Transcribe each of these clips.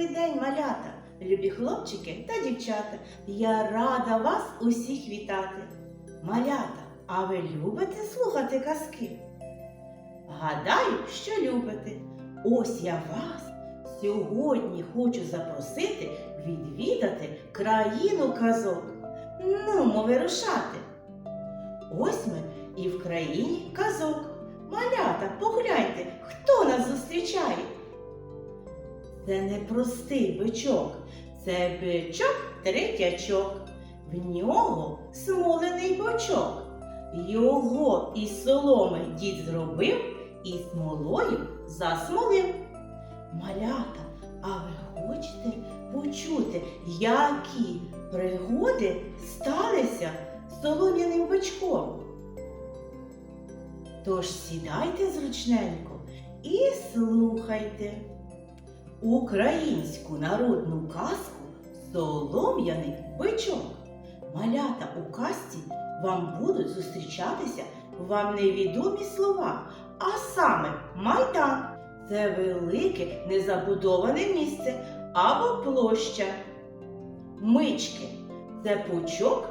Добрий день, малята, любі хлопчики та дівчата. Я рада вас усіх вітати. Малята, а ви любите слухати казки? Гадаю, що любите. Ось я вас сьогодні хочу запросити відвідати країну казок. Ну, вирушати. Ось ми і в країні казок. Малята, погляньте, хто нас зустрічає. Це не простий бичок, це бичок третячок. В нього смолений бочок. Його із соломи дід зробив і смолою засмолив. Малята, а ви хочете почути, які пригоди сталися з солом'яним бичком? Тож сідайте зручненько і слухайте українську народну казку Солом'яний бичок. Малята у казці вам будуть зустрічатися вам невідомі слова, а саме майдан це велике незабудоване місце або площа. Мички це пучок,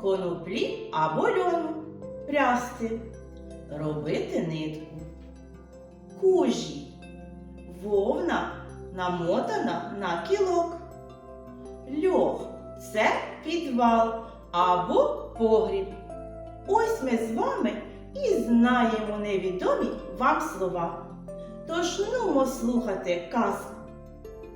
коноплі або льону. Прясти, робити нитку. Кужі, вовна намотана на кілок. Льох це підвал або погріб. Ось ми з вами і знаємо невідомі вам слова. Тож нумо слухати казку.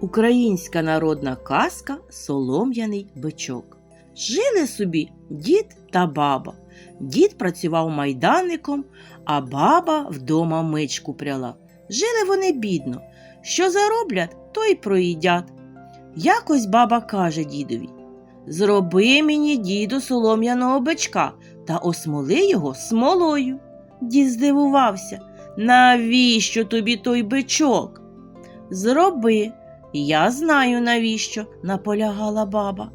Українська народна казка Солом'яний бичок. Жили собі дід та баба. Дід працював майданником, а баба вдома мичку пряла. Жили вони бідно. Що зароблять, то й проїдять. Якось баба каже дідові: Зроби мені, діду, солом'яного бичка та осмоли його смолою. Дід здивувався, навіщо тобі той бичок? Зроби, я знаю, навіщо, наполягала баба.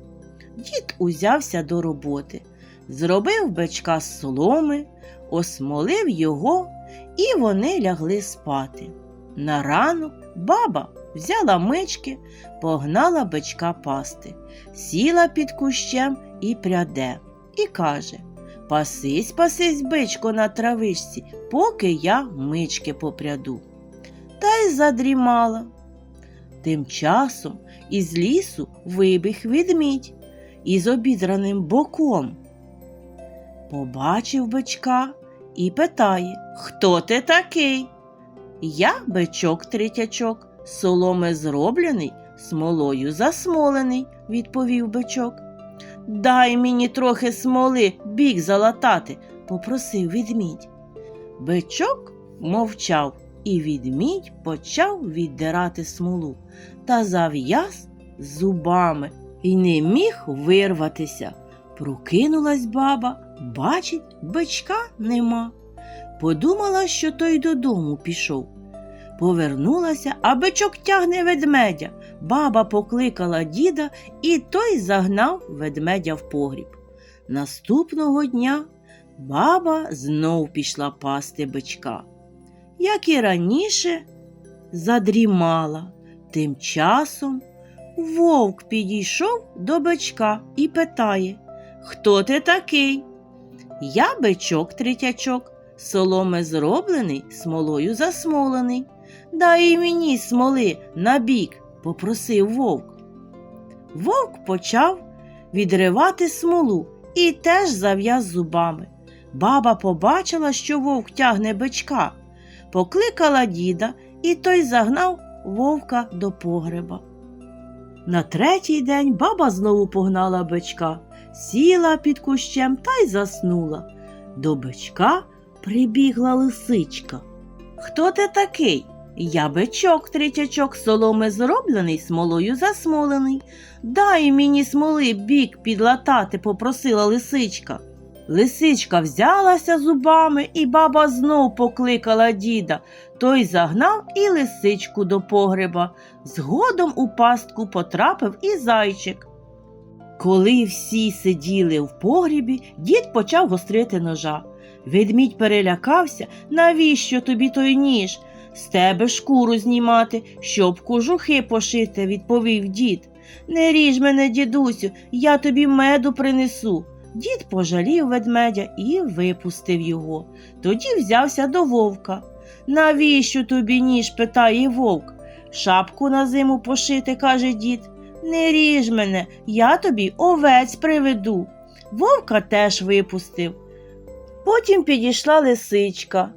Дід узявся до роботи, зробив бичка з соломи, осмолив його, і вони лягли спати. На ранок баба взяла мички, погнала бичка пасти, сіла під кущем і пряде, і каже Пасись, пасись, бичко, на травичці, поки я мички попряду. Та й задрімала. Тим часом із лісу вибіг ведмідь із обідраним боком. Побачив бичка і питає Хто ти такий? Я бичок третячок, соломи зроблений, смолою засмолений, відповів бичок. Дай мені трохи смоли бік залатати, попросив відмідь. Бичок мовчав, і відмідь почав віддирати смолу та зав'яз зубами і не міг вирватися. Прокинулась баба, бачить, бичка нема. Подумала, що той додому пішов. Повернулася, а бичок тягне ведмедя. Баба покликала діда, і той загнав ведмедя в погріб. Наступного дня баба знов пішла пасти бичка. Як і раніше, задрімала. Тим часом вовк підійшов до бичка і питає Хто ти такий? Я бичок третячок, з соломи зроблений, смолою засмолений. Дай мені смоли набік, попросив вовк. Вовк почав відривати смолу і теж зав'яз зубами. Баба побачила, що вовк тягне бичка, покликала діда, і той загнав вовка до погреба. На третій день баба знову погнала бичка, сіла під кущем та й заснула. До бичка прибігла лисичка. Хто ти такий? Я бичок третячок, соломи зроблений, смолою засмолений. Дай мені смоли бік підлатати, попросила лисичка. Лисичка взялася зубами, і баба знов покликала діда. Той загнав і лисичку до погреба. Згодом у пастку потрапив і зайчик. Коли всі сиділи в погрібі, дід почав гострити ножа. Ведмідь перелякався, навіщо тобі той ніж? з тебе шкуру знімати, щоб кожухи пошити, відповів дід. Не ріж мене, дідусю, я тобі меду принесу. Дід пожалів ведмедя і випустив його. Тоді взявся до вовка. Навіщо тобі ніж? питає вовк. Шапку на зиму пошити, каже дід. Не ріж мене, я тобі овець приведу. Вовка теж випустив. Потім підійшла лисичка.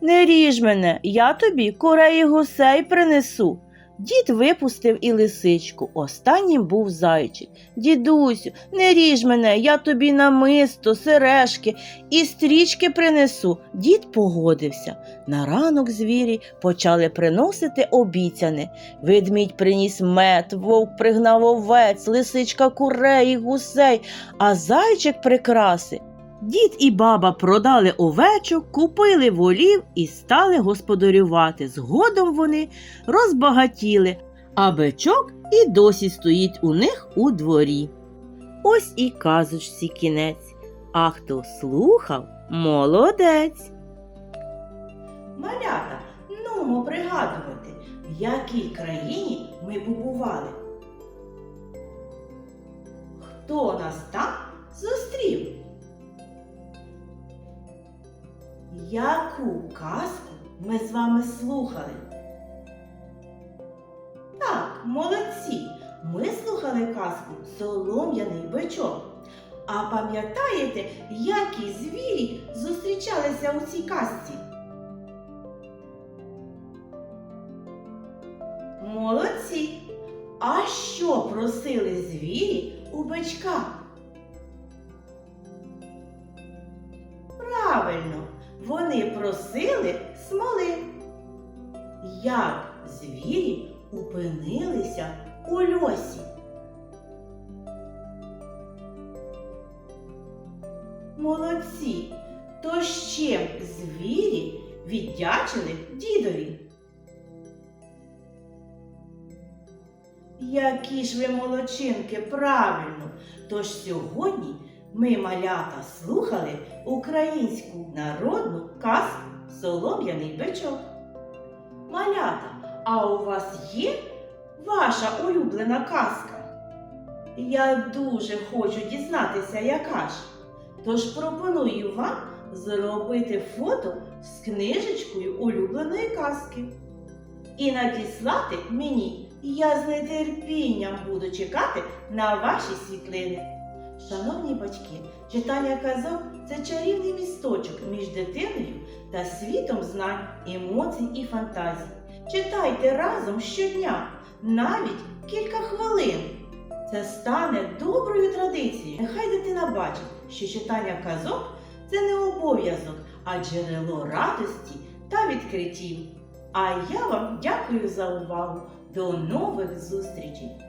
Не ріж мене, я тобі курей і гусей принесу. Дід випустив і лисичку. Останнім був зайчик. Дідусю, не ріж мене, я тобі намисто, сережки і стрічки принесу. Дід погодився. На ранок звірі почали приносити обіцяне. Ведмідь приніс мед, вовк пригнав овець, лисичка курей і гусей, а зайчик прикраси. Дід і баба продали овечок, купили волів і стали господарювати. Згодом вони розбагатіли, а бичок і досі стоїть у них у дворі. Ось і казочці кінець. А хто слухав, молодець. Малята, нумо пригадувати, в якій країні ми побували. Хто нас там зустрів? Яку казку ми з вами слухали? Так, молодці! Ми слухали казку Солом'яний бичок. А пам'ятаєте, які звірі зустрічалися у цій казці? Молодці! А що просили звірі у бичка? Вони просили смоли. Як звірі опинилися у льосі? Молодці! То чим звірі віддячили дідові? Які ж ви молодчинки, правильно! Тож сьогодні ми, малята, слухали українську народну казку Солом'яний бичок. Малята, а у вас є ваша улюблена казка? Я дуже хочу дізнатися, яка ж. Тож пропоную вам зробити фото з книжечкою улюбленої казки і надіслати мені. Я з нетерпінням буду чекати на ваші світлини. Шановні батьки, читання казок це чарівний місточок між дитиною та світом знань, емоцій і фантазій. Читайте разом щодня, навіть кілька хвилин. Це стане доброю традицією. Нехай дитина бачить, що читання казок це не обов'язок, а джерело радості та відкриттів. А я вам дякую за увагу. До нових зустрічей!